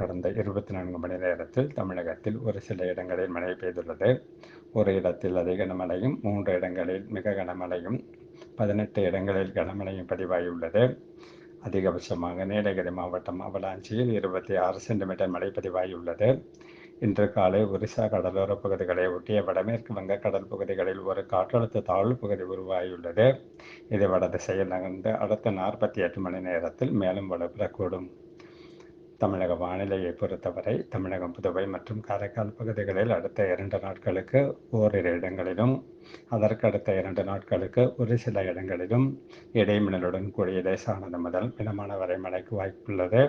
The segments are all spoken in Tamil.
கடந்த இருபத்தி நான்கு மணி நேரத்தில் தமிழகத்தில் ஒரு சில இடங்களில் மழை பெய்துள்ளது. ஒரு இடத்தில் அதிக கனமழையும் மூன்று இடங்களில் மிக கனமழையும் பதினெட்டு இடங்களில் கனமழையும் பதிவாகியுள்ளது. அதிகபட்சமாக நீலகிரி மாவட்டம் அவலாஞ்சியில் இருபத்தி ஆறு சென்டிமீட்டர் மழை பதிவாகியுள்ளது. இன்று காலை ஒரிசா கடலோர பகுதிகளை ஒட்டிய வடமேற்கு வங்கக்கடல் பகுதிகளில் ஒரு காற்றழுத்த தாழ்வு பகுதி உருவாகியுள்ளது. இது வடதிசையில் நகர்ந்து அடுத்த நாற்பத்தி எட்டு மணி நேரத்தில் மேலும் வலுப்பெறக்கூடும். தமிழக வானிலையை பொறுத்தவரை தமிழகம் புதுவை மற்றும் காரைக்கால் பகுதிகளில் அடுத்த இரண்டு நாட்களுக்கு ஓரிரு இடங்களிலும் அதற்கு அடுத்த இரண்டு நாட்களுக்கு ஒரு சில இடங்களிலும் இடைமின்னலுடன் கூடிய லேசானது முதல் மிதமான வரை மழைக்கு வாய்ப்புள்ளது.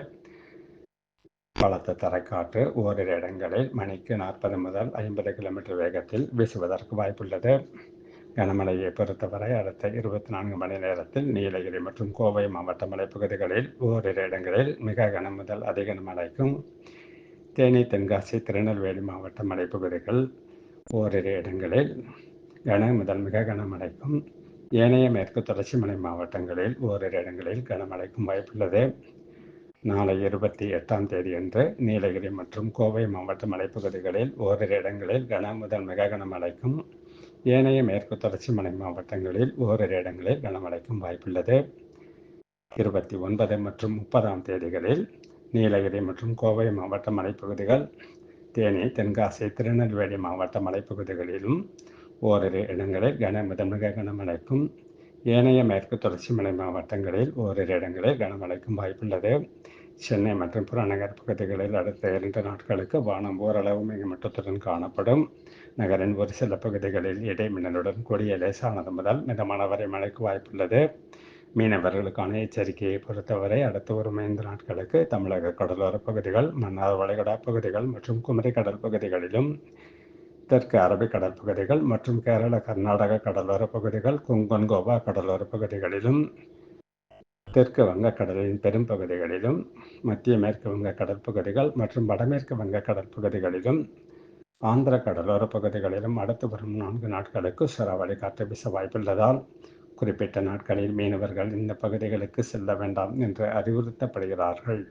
பலத்த தரைக்காற்று ஓரிரு இடங்களில் மணிக்கு நாற்பது முதல் ஐம்பது கிலோமீட்டர் வேகத்தில் வீசுவதற்கு வாய்ப்புள்ளது. கனமழையை பொறுத்தவரை அடுத்த இருபத்தி நான்கு மணி நேரத்தில் நீலகிரி மற்றும் கோவை மாவட்ட மலைப்பகுதிகளில் ஓரிரு இடங்களில் மிக கன முதல் அதிக மழைக்கும் தேனி தென்காசி திருநெல்வேலி மாவட்ட மலைப்பகுதிகள் ஓரிரு இடங்களில் கன முதல் மிக கனமழைக்கும் ஏனைய மேற்கு தொடர்ச்சி மலை மாவட்டங்களில் ஓரிரு இடங்களில் கனமழைக்கும் வாய்ப்புள்ளது. நாளை இருபத்தி எட்டாம் தேதியன்று நீலகிரி மற்றும் கோவை மாவட்ட மலைப்பகுதிகளில் ஓரிரு இடங்களில் கன முதல் மிக கனமழைக்கும் ஏனைய மேற்கு தொடர்ச்சி மலை மாவட்டங்களில் ஓரிரு இடங்களில் கனமழைக்கும் வாய்ப்புள்ளது. இருபத்தி ஒன்பது மற்றும் முப்பதாம் தேதிகளில் நீலகிரி மற்றும் கோவை மாவட்ட மலைப்பகுதிகள் தேனி தென்காசி திருநெல்வேலி மாவட்ட மலைப்பகுதிகளிலும் ஓரிரு இடங்களில் கன மிதமிக கனமழைக்கும். ஏனைய மேற்கு தொடர்ச்சி மலை மாவட்டங்களில் ஓரிரு இடங்களில் கனமழைக்கும் வாய்ப்புள்ளது. சென்னை மற்றும் புறநகர் பகுதிகளில் அடுத்த இரண்டு நாட்களுக்கு வானம் ஓரளவு மிகமட்டத்துடன் காணப்படும். நகரின் ஒரு சில பகுதிகளில் இடைமின்னலுடன் கூடிய லேசானது முதல் மிதமான வரை மழைக்கு வாய்ப்புள்ளது. மீனவர்களுக்கான எச்சரிக்கையை பொறுத்தவரை அடுத்த ஒரு ஐந்து நாட்களுக்கு தமிழக கடலோர பகுதிகள் மன்னார் வளைகுடா பகுதிகள் மற்றும் குமரி கடல் பகுதிகளிலும் தெற்கு அரபிக்கடல் பகுதிகள் மற்றும் கேரள கர்நாடக கடலோர பகுதிகள் குங்கன் கோவா கடலோர பகுதிகளிலும் தெற்கு வங்கக்கடலின் பெரும்பகுதிகளிலும் மத்திய மேற்கு வங்க கடற்பகுதிகள் மற்றும் வடமேற்கு வங்க கடற்பகுதிகளிலும் ஆந்திர கடலோர பகுதிகளிலும் அடுத்து வரும் நான்கு நாட்களுக்கு சூறாவளி காற்று வீச வாய்ப்புள்ளதால் குறிப்பிட்ட நாட்களில் மீனவர்கள் இந்த பகுதிகளுக்கு செல்ல வேண்டாம் என்று அறிவுறுத்தப்படுகிறார்கள்.